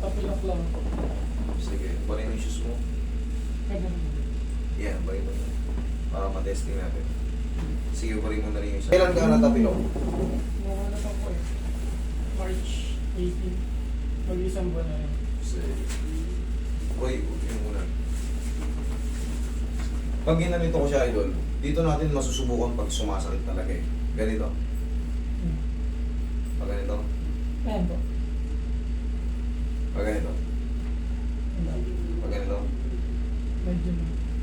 Patapilok lang. Sige, balik mo yung shoes mo. Yan, balik mo yun. Para matesting natin. Sige, balik mo na rin yung isa. Kailan ka natapilok? Mga ano pa po eh. March 18. Mag-isang buwan na rin. Sige. Roy, yun muna. Pag ginanito ko siya, idol, dito natin masusubukan pag sumasakit talaga eh. Ganito. Hmm. Pag ganito. Po. Pag ganito. Pag ganito. Medyo.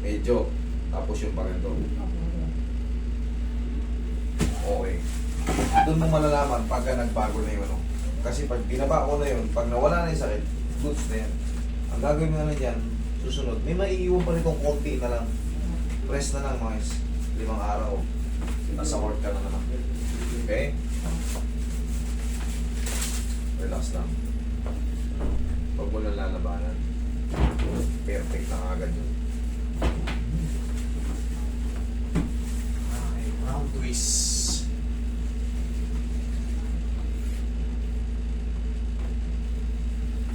Medyo. Tapos yung pag ganito. Okay. Doon mo malalaman pagka nagbago na yung ano. Kasi pag binaba ko na yun, pag nawala na yung sakit, goods na yan. Ang gagawin mo na dyan, susunod, may maiiwan pa nitong konti na lang. Rest na lang mga limang araw. Nasa work ka na naman. Okay? Relax lang. Huwag mo lang lalabanan. Perfect na agad yun. Okay, round twist.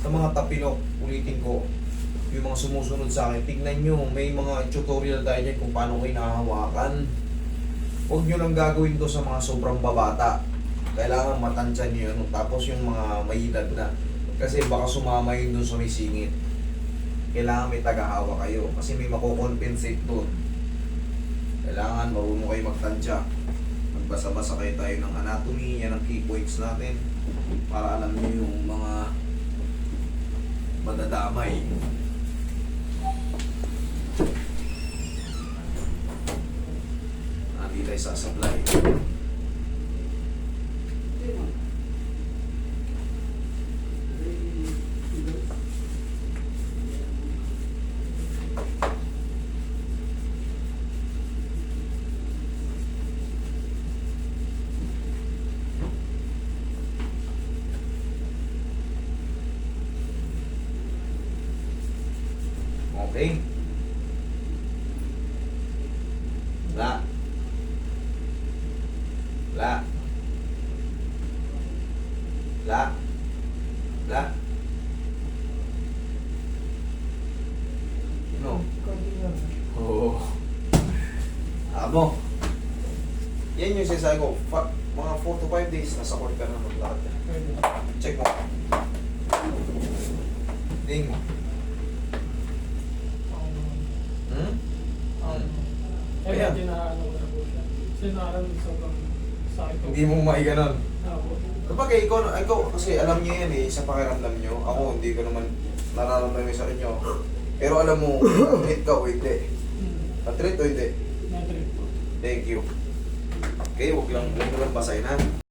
Sa mga tapilok, ulitin ko, yung mga sumusunod sa akin, tignan nyo, may mga tutorial tayo dyan kung paano kayo nahahawakan. Huwag nyo lang gagawin to sa mga sobrang babata. Kailangan matansya nyo yun. Tapos yung mga may edad na. Kasi baka sumama yun dun sa may singit. Kailangan may tagahawa kayo. Kasi may makocompensate dun. Kailangan marunong kayo magtansya. Magbasa-basa kayo tayo ng anatomy, yan ang key points natin. Para alam nyo yung mga madadamay. Hindi tayo sasablay. Okay. La. La. La. La. No. Oo. Amo. Yan yung sinasabi ko. Fa- mga 4 to 5 days, nasa court ka na. Pwede. Check mo. Ding mo. Ako naman. Hmm? Ako Hmm. naman. Eh, Ayan. medyo na ano ko na po siya. Sinaran sobrang sakit ko. Hindi mo maiganon. Ako. Kapag ikaw, ikaw, kasi alam niyo yan eh, sa pakiramdam niyo. Ako, hindi ko naman nararamdaman sakit niyo. Pero alam mo, hit ka o hindi. Hmm. Patrit o hindi. Na-trip po. Thank you. Okay, huwag lang, huwag mo lang basahin ha.